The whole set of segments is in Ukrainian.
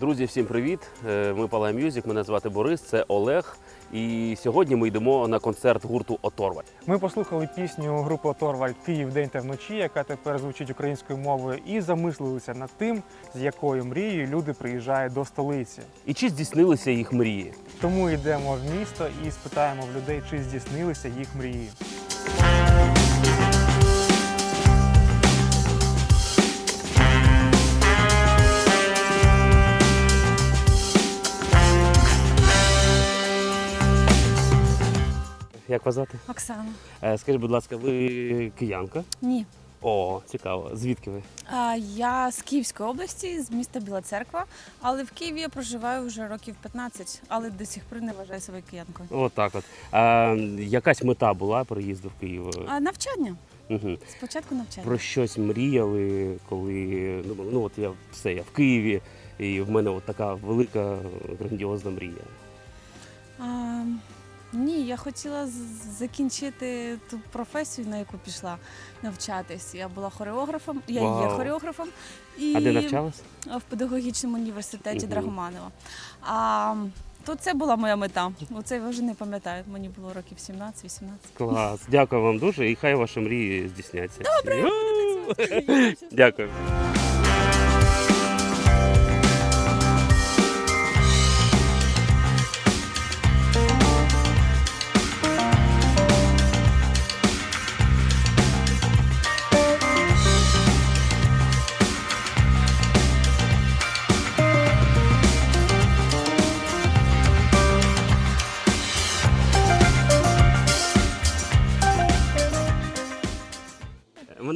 Друзі, всім привіт! Е, Ми Палай Мюзик. Мене звати Борис, це Олег. І сьогодні ми йдемо на концерт гурту Оторваль. Ми послухали пісню групи Оторваль Київ день та вночі, яка тепер звучить українською мовою, і замислилися над тим, з якою мрією люди приїжджають до столиці. І чи здійснилися їх мрії? Тому йдемо в місто і спитаємо в людей, чи здійснилися їх мрії. Як вас звати? Оксана. Е, Скажіть, будь ласка, ви киянка? Ні. О, цікаво. Звідки ви? А, я з Київської області, з міста Біла Церква, але в Києві я проживаю вже років 15, але до сих пір не вважаю себе киянкою. От так от. А, якась мета була приїзду в Київ? А навчання. Угу. Спочатку навчання. Про щось мріяли, коли думали, ну от я все, я в Києві, і в мене от така велика грандіозна мрія. А, ні, я хотіла закінчити ту професію, на яку пішла навчатись. Я була хореографом, я є хореографом. І А де навчалась? в педагогічному університеті Мгм. Драгоманова. А то це була моя мета. Оце я вже не пам'ятаю. Мені було років 17-18. Клас. Дякую вам дуже, і хай ваші мрії здійсняться. Добре. Дякую.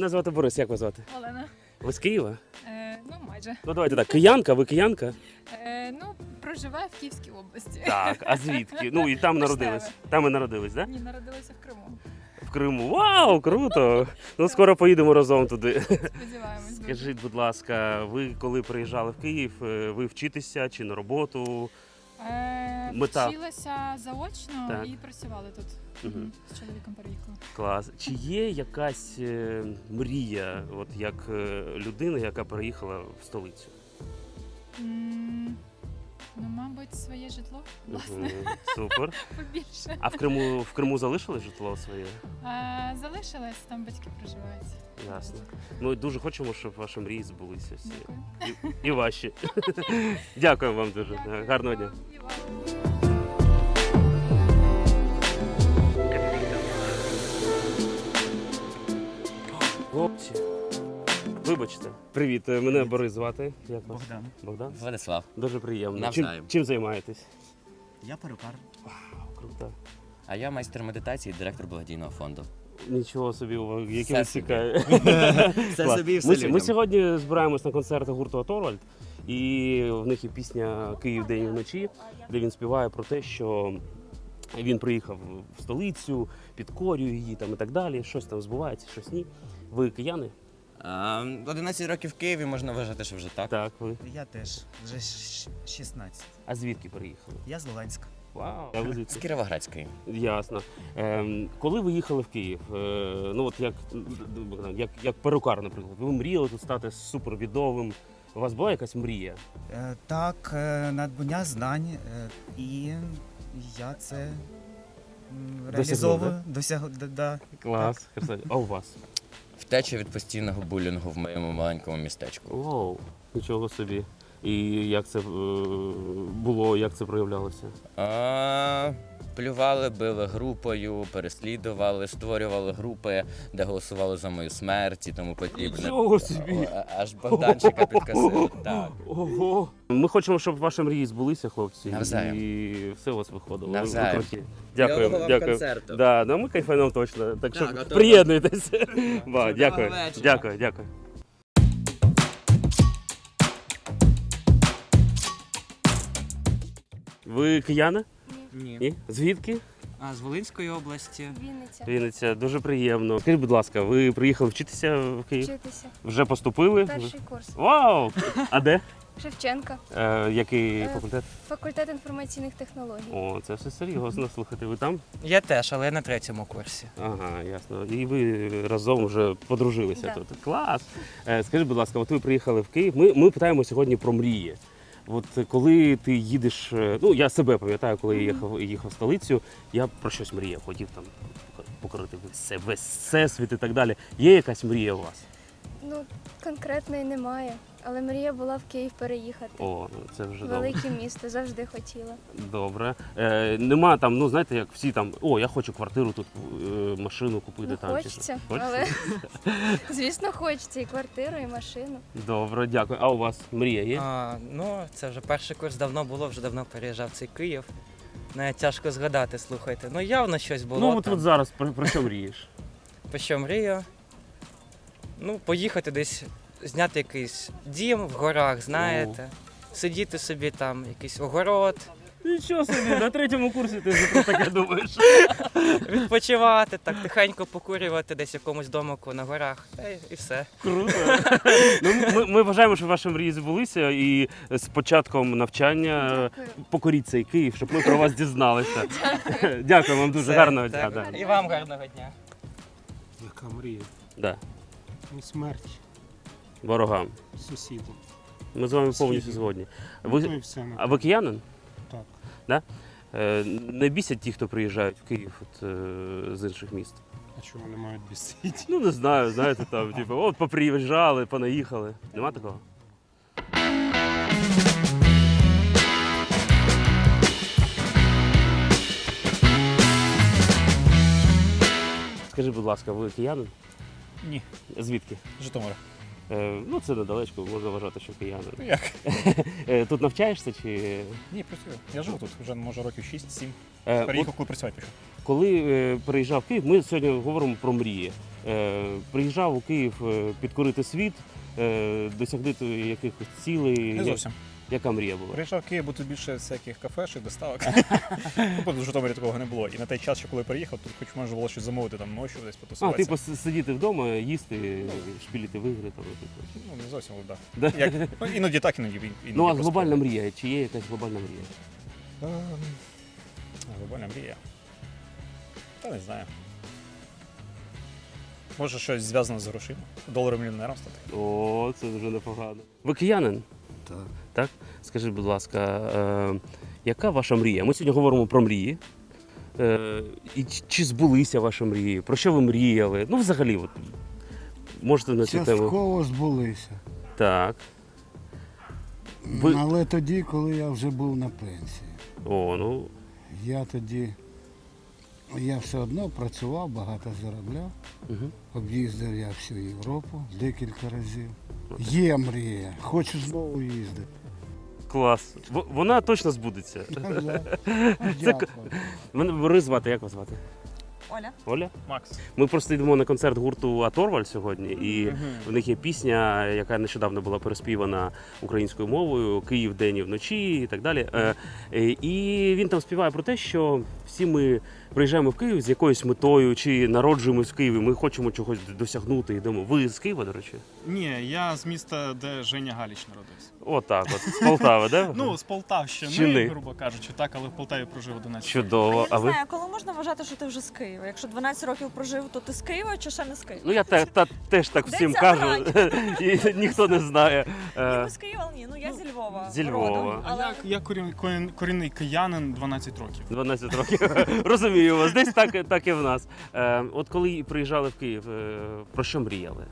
Мене звати Борис, як вас звати? Олена. Ви з Києва? Е, ну, майже. Ну давайте так. Киянка, ви киянка? Е, ну, проживаю в Київській області. Так, а звідки? Ну і там народились. Там і народились, так? Ні, народилася в Криму. В Криму. Вау, круто! Ну скоро поїдемо разом туди. Сподіваємось. Скажіть, будь ласка, ви коли приїжджали в Київ, е, ви вчитеся чи на роботу? Е, Мета. Вчилася заочно Так. і працювали тут. Мгм. З чоловіком переїхала. Клас. Чи є якась е, мрія, от як е, людина, яка переїхала в столицю? М, Ну, мабуть, своє житло, власне, Мгм, Супер. побільше. А в Криму в Криму залишили житло своє? Е, залишилась, там батьки проживають. Ясно. Ми дуже хочемо, щоб ваші мрії збулися всі. Дякую. І, і ваші. Дякую вам дуже. Гарного дня. І вам. Хлопці. Вибачте. Привіт, е, мене Борис звати. Як вас? Богдан. Богдан? Владислав. Дуже приємно. Чим, Навзаєм. чим займаєтесь? Я перукар. Круто. А я майстер медитації, директор благодійного фонду. Нічого собі, у вас- які Все ви собі. цікаві. Все Клас. собі і все ми, ми людям. сьогодні збираємось на концерт гурту Оторвальд, і в них є пісня Київ день і вночі, де він співає про те, що він приїхав в столицю, підкорює її там і так далі. Щось там збувається, щось ні. Ви кияни? А, 11 років в Києві можна вважати, що вже так. Так, ви. Я теж вже щ- 16. А звідки приїхали? Я з Луганська. Вау. А ви З звідки? Кіровоградської. Ясно. Ем, коли ви їхали в Київ, е, ну от як, Богдан, як, як перукар, наприклад, ви мріяли тут стати супервідомим. У вас була якась мрія? Е, так, е, надбання знань, е, і я це м, реалізовую, досягу. Да, да. Клас. Красавчик. А у вас? Втеча від постійного булінгу в моєму маленькому містечку. Воу, нічого собі. І як це е, було, як це проявлялося? А, плювали, били групою, переслідували, створювали групи, де голосували за мою смерть і тому подібне. Нічого собі! Аж Богданчика підкосили. Так. Ого! Ми хочемо, щоб ваші мрії збулися, хлопці. Навзаєм. І все у вас виходило. Ви- ви Навзаєм. Дякую. Вам дякую. концерту. Да, ну ми кайфанемо точно. Так що Так, то- приєднуйтесь. Ба, дякую. Дякую, дякую. Ви кияни? Ні. Ні? Звідки? А з Волинської області Вінниця. Вінниця, дуже приємно. Скажіть, будь ласка, ви приїхали вчитися в Київ? Вчитися. Вже поступили? Перший курс. Вау! А де? Шевченка. Е, який Е, факультет? Факультет інформаційних технологій. О, це все серйозно. Слухайте, ви там? я теж, але на третьому курсі. Ага, ясно. І ви разом вже подружилися Да. тут. Клас. Е, скажіть, будь ласка, от ви приїхали в Київ. Ми, ми питаємо сьогодні про мрії. От е, коли ти їдеш, е, ну я себе пам'ятаю, коли я їхав, їхав в столицю, я про щось мріяв, хотів там покорити все, весь всесвіт і так далі. Є якась мрія у вас? Ну, конкретної немає. Але мрія була в Київ переїхати. О, ну, це вже добре. Велике місто, завжди хотіла. Добре. Е, нема там, ну знаєте, як всі там, о, я хочу квартиру тут, е, машину купити Ну, там. чи хочеться, що. але звісно, хочеться і квартиру, і машину. Добре, дякую. А у вас мрія є? А, ну, це вже перший курс давно було, вже давно переїжджав цей Київ. Навіть тяжко згадати, слухайте. Ну, явно щось було. ну от, там. от зараз про, про що мрієш? Про що мрію? Ну, поїхати десь, зняти якийсь дім в горах, знаєте. Сидіти собі там, якийсь огород, Нічого собі, на третьому курсі ти вже про таке думаєш. відпочивати, так тихенько покурювати десь в якомусь домику на горах. Та й- і все. Круто. ну, ми, ми вважаємо, що ваші мрії збулися, і з початком навчання е, покоріть цей Київ, щоб ми про вас дізналися. Дякую вам дуже Все, гарного дня. так. Да. І вам гарного дня. Яка мрія? Да. Ну, смерть Ворогам. сусіду. Ми з вами повністю згодні. Ну, Ви, все. а ви киянин? Так. Да? Е, Не бісять ті, хто приїжджають в Київ от, е, з інших міст. А чому вони мають бісити? Ну не знаю, знаєте, там, типу, от поприїжджали, понаїхали. Нема такого? Скажи, будь ласка, ви киянин? Ні. Звідки? Житомир. Е, ну, це недалечко, можна вважати, що кияни. Ну, як? Е, Тут навчаєшся чи. Ні, працюю. Я живу тут вже може років 6-7. Е, Переїхав, коли працювати пішов. Коли е, приїжджав в Київ, ми сьогодні говоримо про мрії. Е, приїжджав у Київ е, підкорити світ, е, досягнути якихось цілей. Не зовсім. Яка мрія була? Приїжджав в Київ, бо тут більше всяких кафешок, доставок. Ну, в Житомирі такого не було. І на той час, що коли приїхав, тут хоч можна було щось замовити там ночі, десь А, типу сидіти вдома, їсти, шпіліти в ігри. Там, типу. Ну, не зовсім, але Да? Як, ну, іноді так, іноді, іноді Ну, а просто. глобальна мрія, чи є якась глобальна мрія? Ем, Глобальна мрія. Та не знаю. Може щось зв'язане з грошима. Доларом мільйонером стати. О, це дуже непогано. Ви киянин? Так. Так? Скажіть, будь ласка, е, яка ваша мрія? Ми сьогодні говоримо про мрії. Е, і чи- збулися ваші мрії? Про що ви мріяли? Ну, взагалі, от, можете на цю тему. Частково збулися. Так. Ви- Але тоді, коли я вже був на пенсії, О, ну. я тоді я все одно працював, багато заробляв. Угу. Об'їздив я всю Європу декілька разів. Є мрія, хочу знову їздити. Клас. В- Вона точно збудеться. Дякую. Мене Борис звати, як вас звати? Оля. Оля? Макс. Ми просто йдемо на концерт гурту Аторваль сьогодні, і в них є пісня, яка нещодавно була переспівана українською мовою Київ день і вночі і так далі. Е, е, І він там співає про те, що всі ми приїжджаємо в Київ з якоюсь метою чи народжуємось в Києві. Ми хочемо чогось досягнути. Йдемо. Ви з Києва, до речі? Ні, я з міста, де Женя Галіч народився. Отак, от з Полтави, де? Ну, з Полтавщини, Чини. грубо кажучи, так, але в Полтаві прожив 11 чудово. А ви? знаю, коли можна вважати, що ти вже з Києва? Якщо 12 років прожив, то ти з Києва чи ще не з Києва? Ну я та, та, теж так Де всім ця кажу, і ніхто не знає. Ні, Е, ми з Києва, ні, ну я зі Львова. зі Львова. родом, А але я, я корін, корін- корінний киянин 12 років. 12 років. Розумію вас. Десь так, так і в нас. Е, от коли приїжджали в Київ, е, про що мріяли?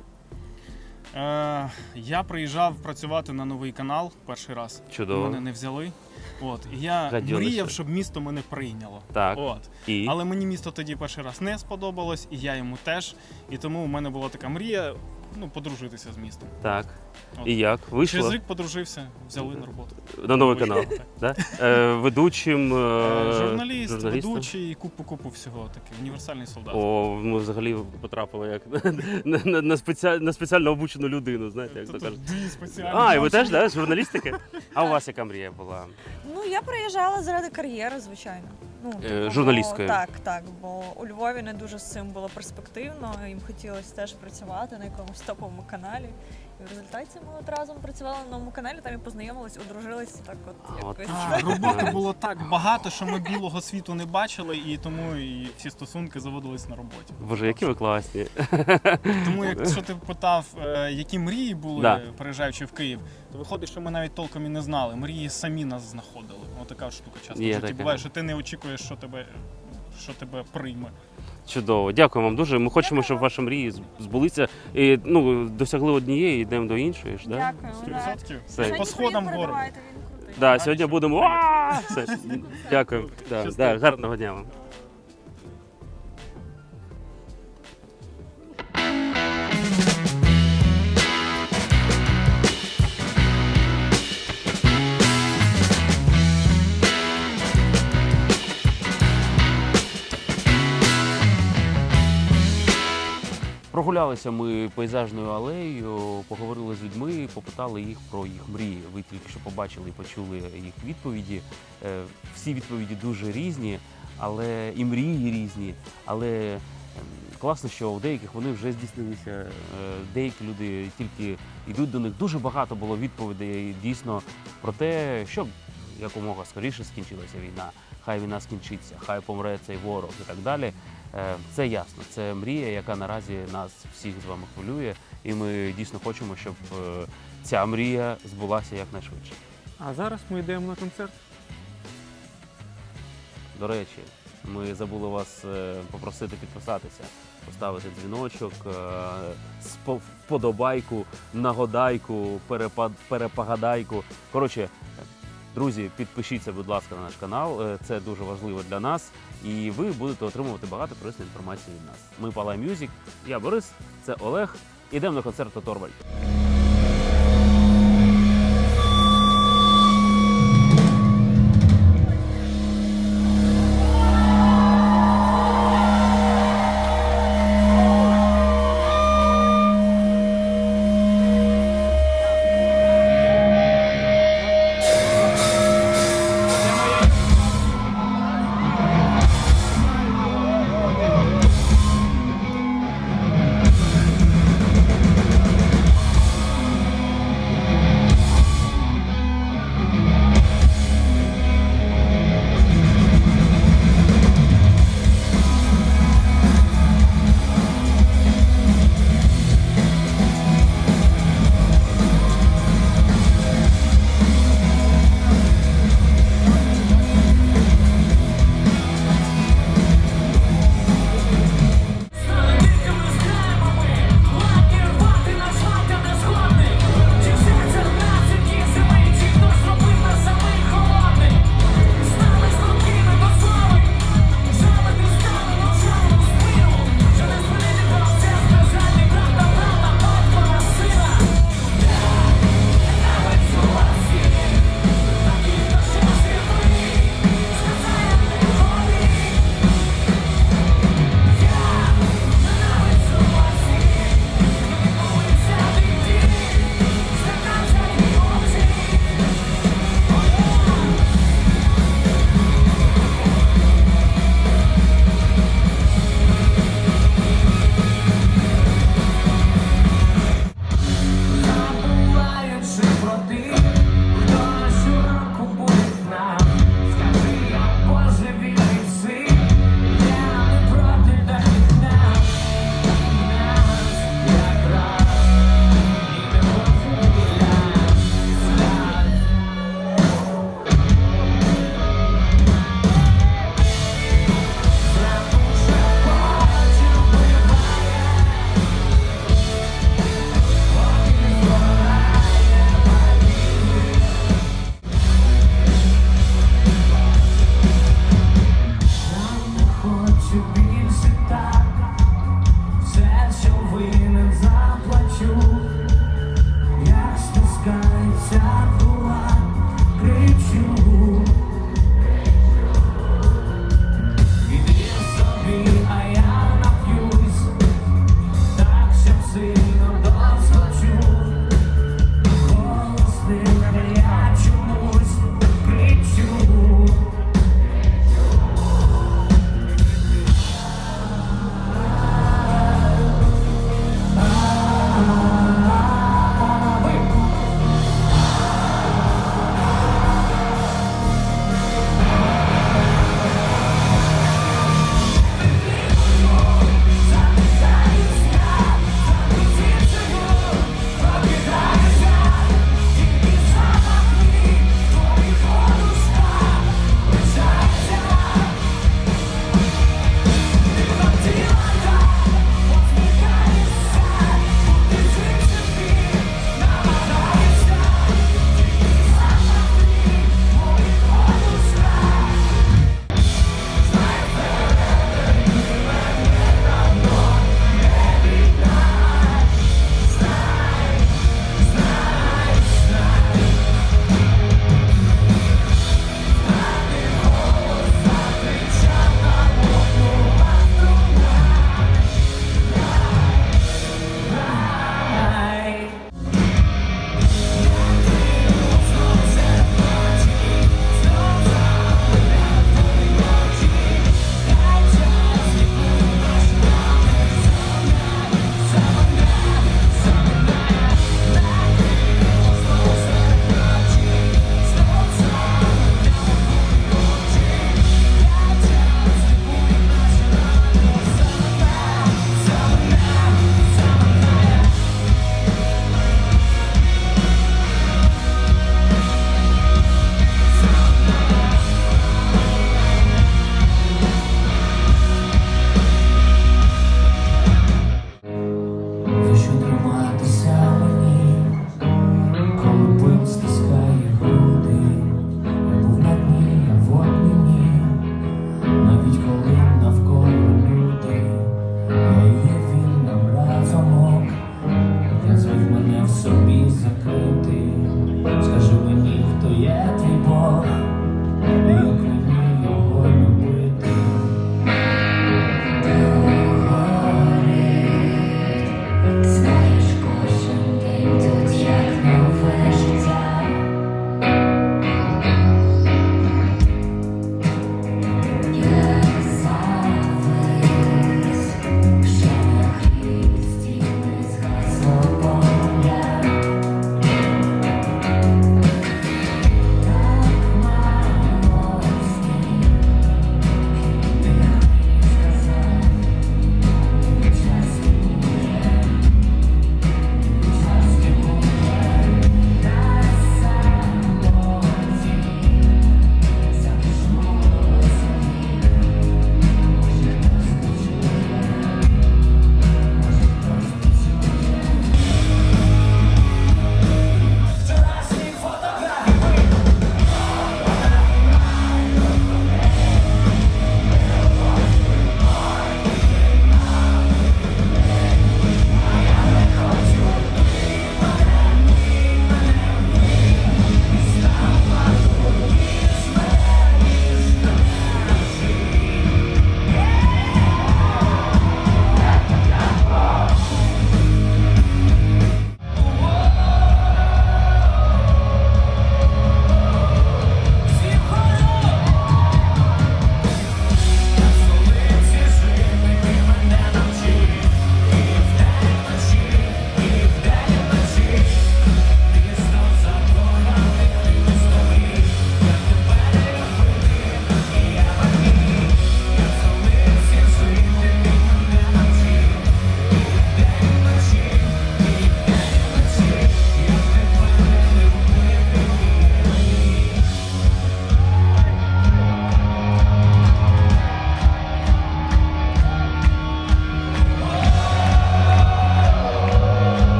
Е, я приїжджав працювати на новий канал перший раз. Чудово. Мене не взяли. От, і я Гадьонище. мріяв, щоб місто мене прийняло. Так. От. І Але мені місто тоді перший раз не сподобалось, і я йому теж. І тому у мене була така мрія ну, подружитися з містом. так. От. І як? Через рік подружився, взяли на роботу. на новий канал. Так. Да? Е, ведучим е, Е, Журналіст, журналістом? ведучий, купу-купу всього такий, універсальний солдат. О, ми взагалі потрапили як на, на, на, спеціаль, на спеціально обучену людину, знаєте, як то кажуть. дві спеціальні А, і ви теж, да, з журналістики? А у вас яка мрія була? ну я приїжджала заради кар'єри, звичайно. Ну, Е, журналісткою. журналістської. Так, так, бо у Львові не дуже з цим було перспективно. Їм хотілося теж працювати на якомусь топовому каналі. І в результаті ми от разом працювали на новому каналі, там і познайомились, одружились так от якось. А, роботи було так багато, що ми білого світу не бачили, і тому і всі стосунки заводились на роботі. Боже, які ви класні. Тому, якщо ти питав, е, які мрії були, Да. переїжджаючи в Київ, то виходить, що ми навіть толком і не знали. Мрії самі нас знаходили. Ось така штука часто Є в житті таке. буває, що ти не очікуєш, що тебе, що тебе прийме. Чудово, дякую вам дуже. Ми хочемо, щоб ваші мрії збулися. І, ну, досягли однієї, йдемо до іншої. ж, Да? Дякую. 100%. Все. По сходам вгору. Він крутий. Да, сьогодні будемо. Уа! Все. Дякую. Да, да, гарного дня вам. Прогулялися ми пейзажною алеєю, поговорили з людьми, попитали їх про їх мрії. Ви тільки що побачили і почули їх відповіді. Е, Всі відповіді дуже різні, але і мрії різні. Але ем, класно, що у деяких вони вже здійснилися. Е, Деякі люди тільки йдуть до них. Дуже багато було відповідей дійсно про те, щоб якомога скоріше скінчилася війна. Хай війна скінчиться, хай помре цей ворог і так далі. Е, Це ясно, це мрія, яка наразі нас всіх з вами хвилює, і ми дійсно хочемо, щоб е, ця мрія збулася якнайшвидше. А зараз ми йдемо на концерт. До речі, ми забули вас е, попросити підписатися, поставити дзвіночок, вподобайку, нагодайку, перепагадайку. Коротше, друзі, підпишіться, будь ласка, на наш канал. е, Це дуже важливо для нас. І ви будете отримувати багато корисної інформації від нас. Ми Палай Мюзік, я Борис, це Олег. Ідемо на концерт Торвальд.